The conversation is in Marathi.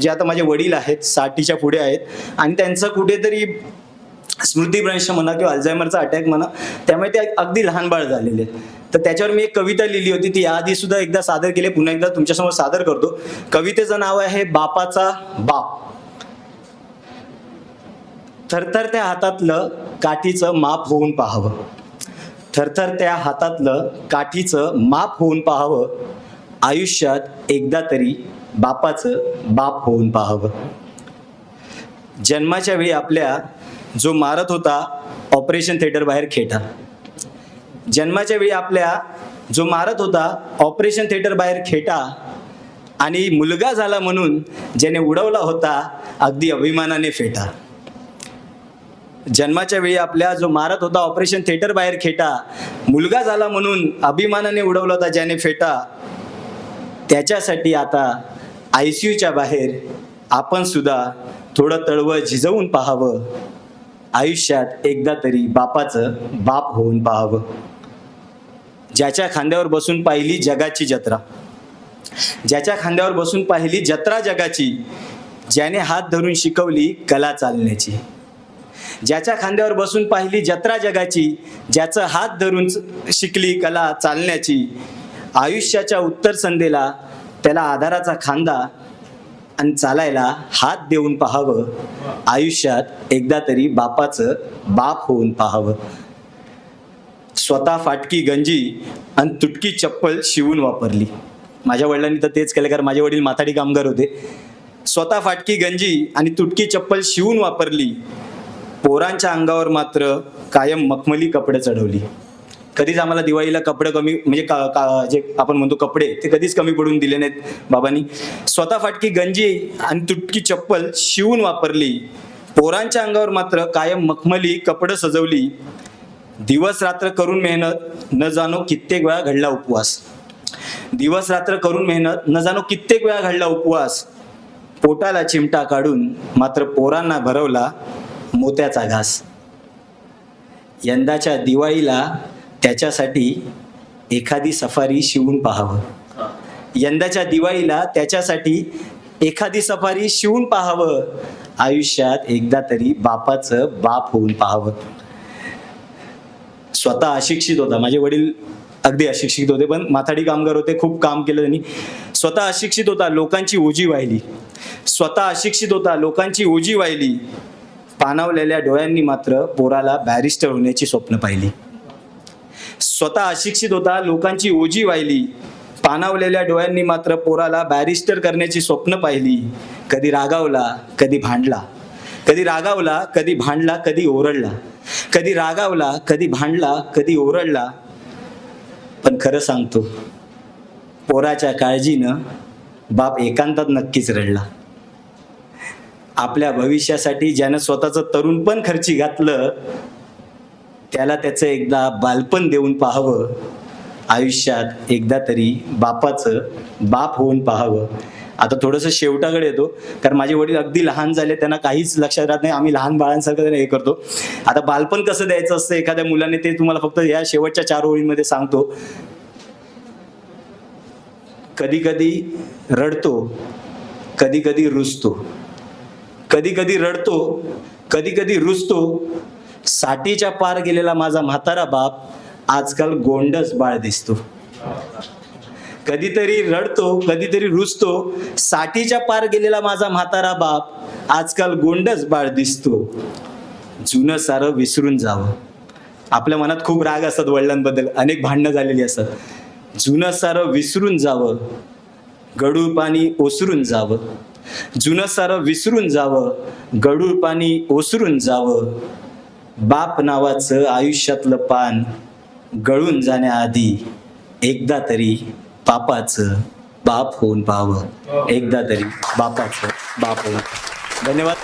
जे आता माझे वडील आहेत साठीच्या पुढे आहेत आणि त्यांचं कुठेतरी स्मृतीभ्रंश म्हणा किंवा अल्झायमरचा अटॅक म्हणा त्यामुळे ते अगदी लहान बाळ झालेले आहेत. तर त्याच्यावर मी एक कविता लिहिली होती ती याआधी सुद्धा एकदा सादर केली पुन्हा एकदा तुमच्यासमोर सादर करतो. कवितेचं नाव आहे बापाचा बाप. थरथर त्या हातातलं काठीचं माप होऊन पाहावं. थरथर त्या हातातलं काठीचं माप होऊन पाहावं. आयुष्यात एकदा तरी बापाचं बाप होऊन पाहावं. जन्माच्या वेळी आपल्या जो मारत होता ऑपरेशन थिएटर बाहेर खेटा. जन्माच्या वेळी आपल्या जो मारत होता ऑपरेशन थिएटर बाहेर खेटा आणि मुलगा झाला म्हणून ज्याने उडवला होता अगदी अभिमानाने फेटा. जन्माच्या वेळी आपल्या जो मारत होता ऑपरेशन थिएटर बाहेर खेटा मुलगा झाला म्हणून अभिमानाने उडवला होता ज्याने फेटा त्याच्यासाठी आता आय सी यूच्या बाहेर आपण सुद्धा थोडं तळवळ झिजवून पाहावं. आयुष्यात एकदा तरी बापाचं बाप होऊन पाहावं. ज्याच्या खांद्यावर बसून पाहिली जगाची जत्रा. ज्याच्या खांद्यावर बसून पाहिली जत्रा जगाची ज्याने हात धरून शिकवली कला चालण्याची. ज्याच्या खांद्यावर बसून पाहिली जत्रा जगाची ज्याचं हात धरून शिकली कला चालण्याची आयुष्याच्या उत्तर संध्येला त्याला आधाराचा खांदा आणि चालायला हात देऊन पाहावं. आयुष्यात एकदा तरी बापाचं बाप होऊन पाहावं. स्वतः फाटकी गंजी आणि तुटकी चप्पल शिवून वापरली. माझ्या वडिलांनी तर तेच केलं कारण माझे वडील माथाडी कामगार होते. स्वतः फाटकी गंजी आणि तुटकी चप्पल शिवून वापरली. पोरांच्या अंगावर मात्र कायम मखमली कपडे चढवली. कधीच आम्हाला दिवाळीला कपडे कमी म्हणजे का, का जे आपण म्हणतो कपडे ते कधीच कमी पडून दिले नाहीत बाबांनी. स्वतः फाटकी गंजी आणि तुटकी चप्पल शिवून वापरली. पोरांच्या अंगावर मात्र कायम मखमली कपडं सजवली. दिवस रात्र करून मेहनत न जाणो कित्येक वेळा घडला उपवास. दिवस रात्र करून मेहनत न जाणो कित्येक वेळा घडला उपवास. पोटाला चिमटा काढून मात्र पोरांना भरवला मोत्याचा घास. यंदाच्या दिवाळीला त्याच्यासाठी एखादी सफारी शिवून पाहावं. यंदाच्या दिवाळीला त्याच्यासाठी एखादी सफारी शिवून पाहावं. आयुष्यात एकदा तरी बापाचं बाप होऊन पाहावं. स्वतः अशिक्षित होता. माझे वडील अगदी अशिक्षित होते पण माथाडी कामगार होते खूप काम केलं त्यांनी. स्वतः अशिक्षित होता लोकांची ओजी वाहिली. स्वतः अशिक्षित होता लोकांची ओजी वाहिली. पाणावलेल्या डोळ्यांनी मात्र पोराला बॅरिस्टर होण्याची स्वप्न पाहिली. स्वतः अशिक्षित होता लोकांची ओजी वाहिली. पानावलेल्या डोळ्यांनी मात्र पोराला बॅरिस्टर करण्याची स्वप्न पाहिली. कधी रागावला कधी भांडला. कधी रागावला कधी भांडला कधी ओरडला. कधी रागावला कधी भांडला कधी ओरडला. पण खरं सांगतो पोराच्या काळजीनं बाप एकांतात नक्कीच रडला. आपल्या भविष्यासाठी ज्यानं स्वतःचं तरुण पण खर्ची घातलं त्याला त्याचं एकदा बालपण देऊन पाहावं. आयुष्यात एकदा तरी बापाचं बाप होऊन पाहावं. आता थोडंसं शेवटाकडे येतो. कारण माझे वडील अगदी लहान झाले त्यांना काहीच लक्षात राहत नाही. आम्ही लहान बाळांसारखं त्यांना हे करतो. आता बालपण कसं द्यायचं असतं एखाद्या मुलाने ते तुम्हाला फक्त या शेवटच्या चार ओळींमध्ये सांगतो. कधी कधी रडतो कधी कधी रुजतो कधी कधी रडतो कधी कधी रुजतो साठीच्या पार गेलेला माझा म्हातारा बाप आजकाल गोंडस बाळ दिसतो. कधीतरी रडतो कधीतरी रुजतो. साठीच्या पार गेलेला माझा म्हातारा बाप आजकाल गोंडस बाळ दिसतो. जुनं सारं विसरून जावं. आपल्या मनात खूप राग असतात वडिलांबद्दल. अनेक भांडणं झालेली असतात. जुनं सारं विसरून जावं. गडूळ पाणी ओसरून जावं. जुनं सारं विसरून जावं. गडूळ पाणी ओसरून जावं. बाप नावाचं आयुष्यातलं पान गळून जाण्याआधी एकदा तरी बापाचं बाप होऊन पाहावं. एकदा तरी बापाचं बाप होऊन. धन्यवाद.